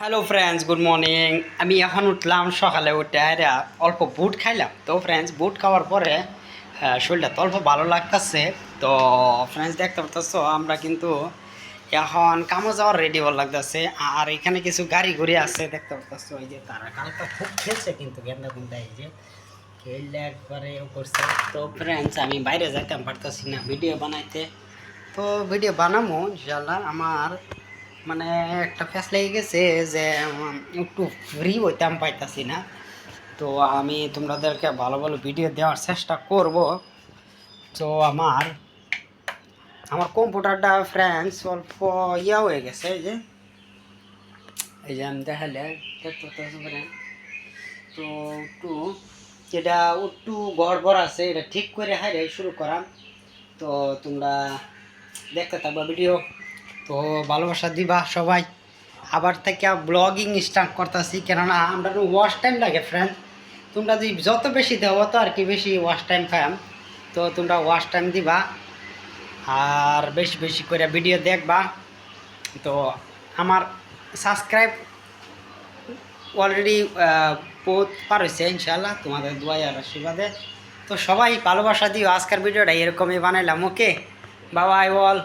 Hello friends good morning আমি এখন উঠলাম সকালে উঠে আর অল্প বুট খাইলাম। তো ফ্রেন্ডস বুট খাওয়ার পরে শরীরটা তো অল্প ভালো লাগতেছে। তো ফ্রেন্ডস দেখতে পারতেছো, আমরা কিন্তু এখন কামো যাওয়ার রেডি হওয়ার লাগতেছে। আর এখানে কিছু গাড়ি ঘুরে আছে, দেখতে পারতেছো, এই যে তারা। কালকে খুব খেলছে কিন্তু গেন্দা গুন্দা এই যে, খেললে একবারে করছে তো ফ্রেন্ডস আমি বাইরে যাইতাম, পারতেছি না ভিডিও বানাইতে। তো ভিডিও বানাবো ইনশাল্লাহ আমার মানে একটা ফ্যাস লেগে গেছে যে একটু ফ্রি হইতাম পাইতাছি না। তো আমি তোমাদেরকে ভালো ভালো ভিডিও দেওয়ার চেষ্টা করব। তো আমার আমার কম্পিউটারটা ফ্রেন্ডস অল্প ইয়া হয়ে গেছে এই যে। এই যে আমি দেখালে তো একটু, যেটা একটু গড়বড় আছে, এটা ঠিক করে হাইরে শুরু করাম। তো তোমরা দেখতে থাকবা ভিডিও তো ভালোবাসা দিবা সবাই। আবার থেকে ব্লগিং স্টার্ট করতেছি, কেননা আমরা ওয়াশ টাইম লাগে ফ্রেন্ড তোমরা যদি যত বেশি দেবো তো আর কি বেশি ওয়াশ টাইম পাম তো তোমরা ওয়াশ টাইম দিবা, আর বেশি বেশি করে ভিডিও দেখবা। তো আমার সাবস্ক্রাইব অলরেডি বহুত পার হয়েছে ইনশাল্লাহ তোমাদের দোয়াই আর আশীর্বাদে। তো সবাই ভালোবাসা দিও, আজকের ভিডিওটা এরকমই বানাইলাম ওকে বাবা আই বল